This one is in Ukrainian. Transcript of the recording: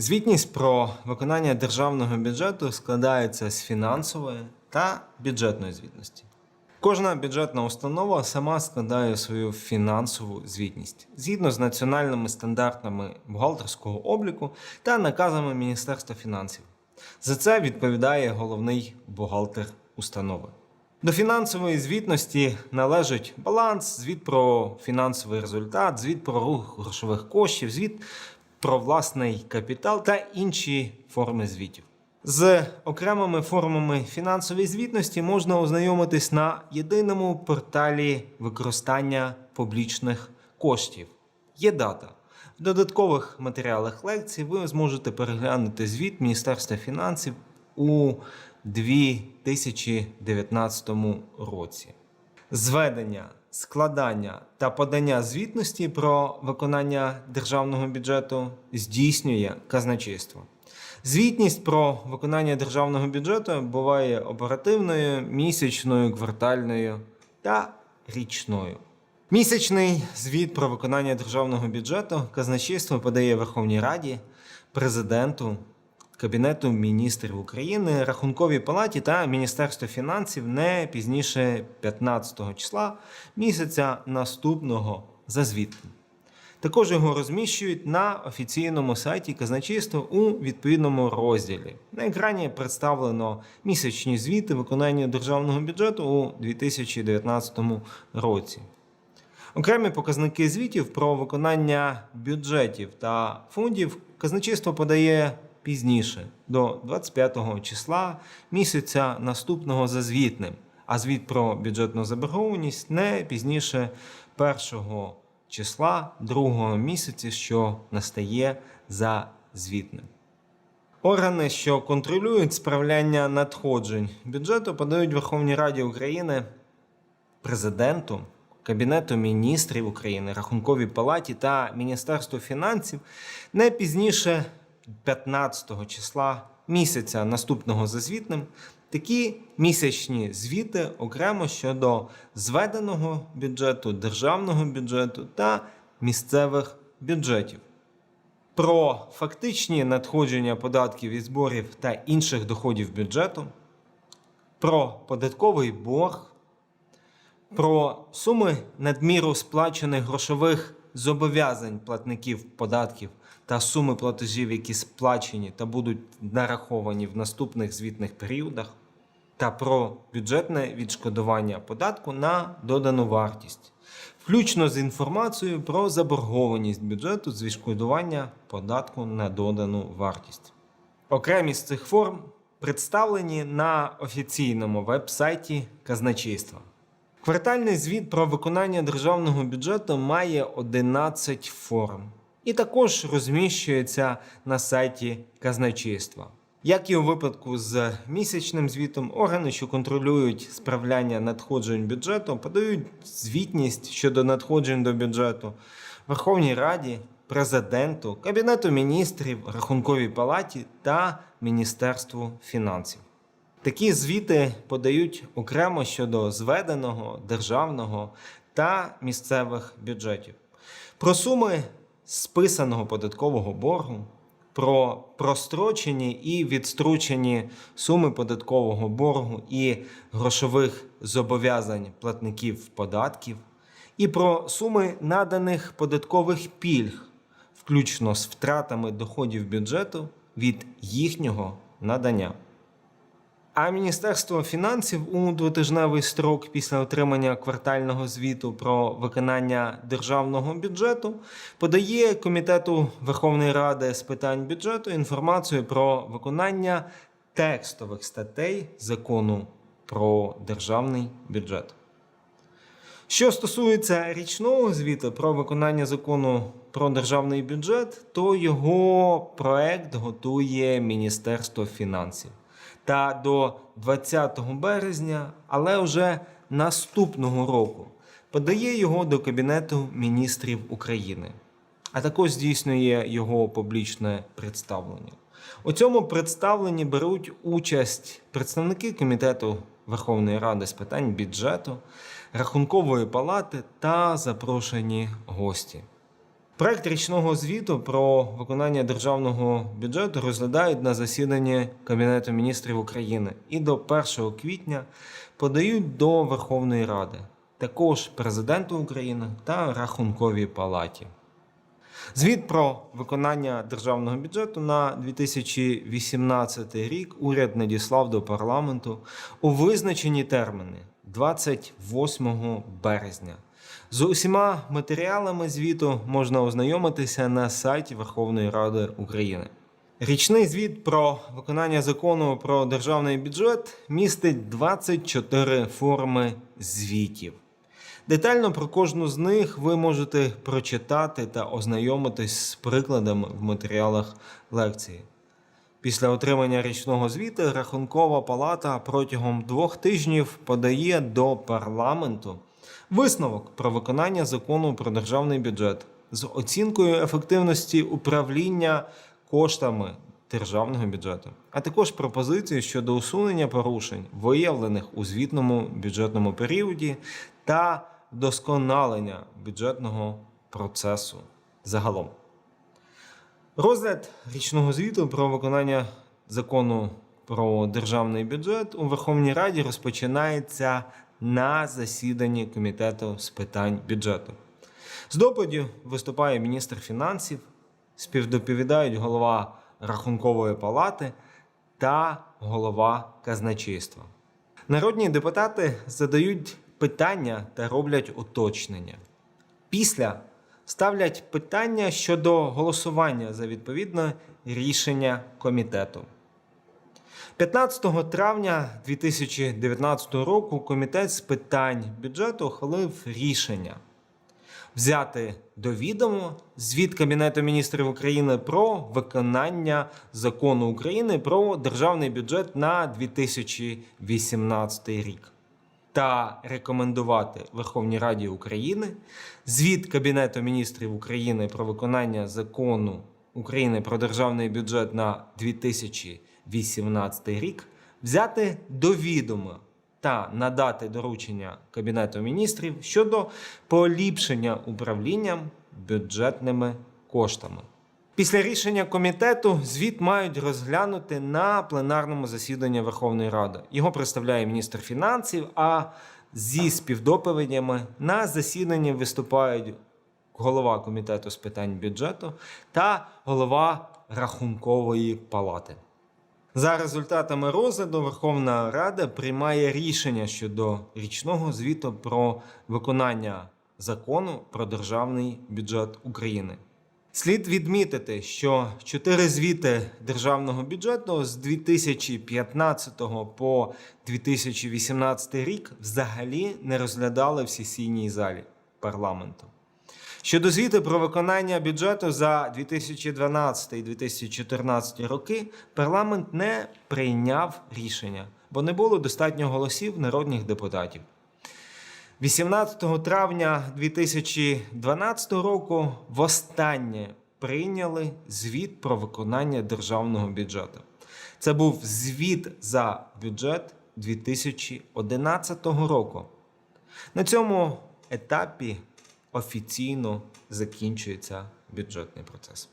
Звітність про виконання державного бюджету складається з фінансової та бюджетної звітності. Кожна бюджетна установа сама складає свою фінансову звітність згідно з національними стандартами бухгалтерського обліку та наказами Міністерства фінансів. За це відповідає головний бухгалтер установи. До фінансової звітності належить баланс, звіт про фінансовий результат, звіт про рух грошових коштів, звіт про власний капітал та інші форми звітів. З окремими формами фінансової звітності можна ознайомитись на єдиному порталі використання публічних коштів. Є дата. В додаткових матеріалах лекцій ви зможете переглянути звіт Міністерства фінансів у 2019 році. Зведення, складання та подання звітності про виконання державного бюджету здійснює казначейство. Звітність про виконання державного бюджету буває оперативною, місячною, квартальною та річною. Місячний звіт про виконання державного бюджету казначейство подає Верховній Раді, президенту, Кабінету міністрів України, Рахунковій палаті та Міністерству фінансів не пізніше 15 числа місяця наступного за звітом. Також його розміщують на офіційному сайті казначейства у відповідному розділі. На екрані представлено місячні звіти виконання державного бюджету у 2019 році. Окремі показники звітів про виконання бюджетів та фондів казначейство подає пізніше, до 25 числа місяця наступного за звітним, а звіт про бюджетну заборгованість не пізніше 1 числа другого місяця, що настає за звітним. Органи, що контролюють справляння надходжень бюджету, подають Верховній Раді України президенту, Кабінету міністрів України, Рахунковій палаті та Міністерству фінансів не пізніше 15 числа місяця наступного за звітним такі місячні звіти окремо щодо зведеного бюджету, державного бюджету та місцевих бюджетів. Про фактичні надходження податків і зборів та інших доходів бюджету, про податковий борг, про суми надміру сплачених грошових зобов'язань платників податків та суми платежів, які сплачені та будуть нараховані в наступних звітних періодах, та про бюджетне відшкодування податку на додану вартість, включно з інформацією про заборгованість бюджету з відшкодування податку на додану вартість. Окремі з цих форм представлені на офіційному веб-сайті казначейства. Квартальний звіт про виконання державного бюджету має 11 форм і також розміщується на сайті казначейства. Як і у випадку з місячним звітом, органи, що контролюють справляння надходжень бюджету, подають звітність щодо надходжень до бюджету Верховній Раді, президенту, Кабінету міністрів, Рахунковій палаті та Міністерству фінансів. Такі звіти подають окремо щодо зведеного державного та місцевих бюджетів. Про суми списаного податкового боргу, про прострочені і відстрочені суми податкового боргу і грошових зобов'язань платників податків, і про суми наданих податкових пільг, включно з втратами доходів бюджету від їхнього надання. А Міністерство фінансів у двотижневий строк після отримання квартального звіту про виконання державного бюджету подає Комітету Верховної Ради з питань бюджету інформацію про виконання текстових статей закону про державний бюджет. Що стосується річного звіту про виконання закону про державний бюджет, то його проект готує Міністерство фінансів. Та до 20 березня, але вже наступного року, подає його до Кабінету міністрів України, а також здійснює його публічне представлення. У цьому представленні беруть участь представники Комітету Верховної Ради з питань бюджету, Рахункової палати та запрошені гості. Проект річного звіту про виконання державного бюджету розглядають на засіданні Кабінету міністрів України і до 1 квітня подають до Верховної Ради, також президенту України та Рахунковій палаті. Звіт про виконання державного бюджету на 2018 рік уряд надіслав до парламенту у визначені терміни 28 березня. З усіма матеріалами звіту можна ознайомитися на сайті Верховної Ради України. Річний звіт про виконання закону про державний бюджет містить 24 форми звітів. Детально про кожну з них ви можете прочитати та ознайомитись з прикладами в матеріалах лекції. Після отримання річного звіту Рахункова палата протягом двох тижнів подає до парламенту висновок про виконання закону про державний бюджет з оцінкою ефективності управління коштами державного бюджету, а також пропозиції щодо усунення порушень, виявлених у звітному бюджетному періоді, та вдосконалення бюджетного процесу загалом. Розгляд річного звіту про виконання закону про державний бюджет у Верховній Раді розпочинається на засіданні комітету з питань бюджету. З доповіддю виступає міністр фінансів, співдоповідають голова Рахункової палати та голова казначейства. Народні депутати задають питання та роблять уточнення. Після ставлять питання щодо голосування за відповідне рішення комітету. 15 травня 2019 року комітет з питань бюджету ухвалив рішення взяти до відома звіт Кабінету міністрів України про виконання закону України про державний бюджет на 2018 рік та рекомендувати Верховній Раді України звіт Кабінету міністрів України про виконання закону України про державний бюджет на 2018 рік взяти до відома та надати доручення Кабінету міністрів щодо поліпшення управлінням бюджетними коштами. Після рішення комітету звіт мають розглянути на пленарному засіданні Верховної Ради. Його представляє міністр фінансів, а зі співдоповідями на засіданні виступають голова комітету з питань бюджету та голова рахункової палати. За результатами розгляду Верховна Рада приймає рішення щодо річного звіту про виконання закону про державний бюджет України. Слід відмітити, що чотири звіти державного бюджету з 2015 по 2018 рік взагалі не розглядали в сесійній залі парламенту. Щодо звіту про виконання бюджету за 2012 і 2014 роки, парламент не прийняв рішення, бо не було достатньо голосів народних депутатів. 18 травня 2012 року востаннє прийняли звіт про виконання державного бюджету. Це був звіт за бюджет 2011 року. На цьому етапі офіційно закінчується бюджетний процес.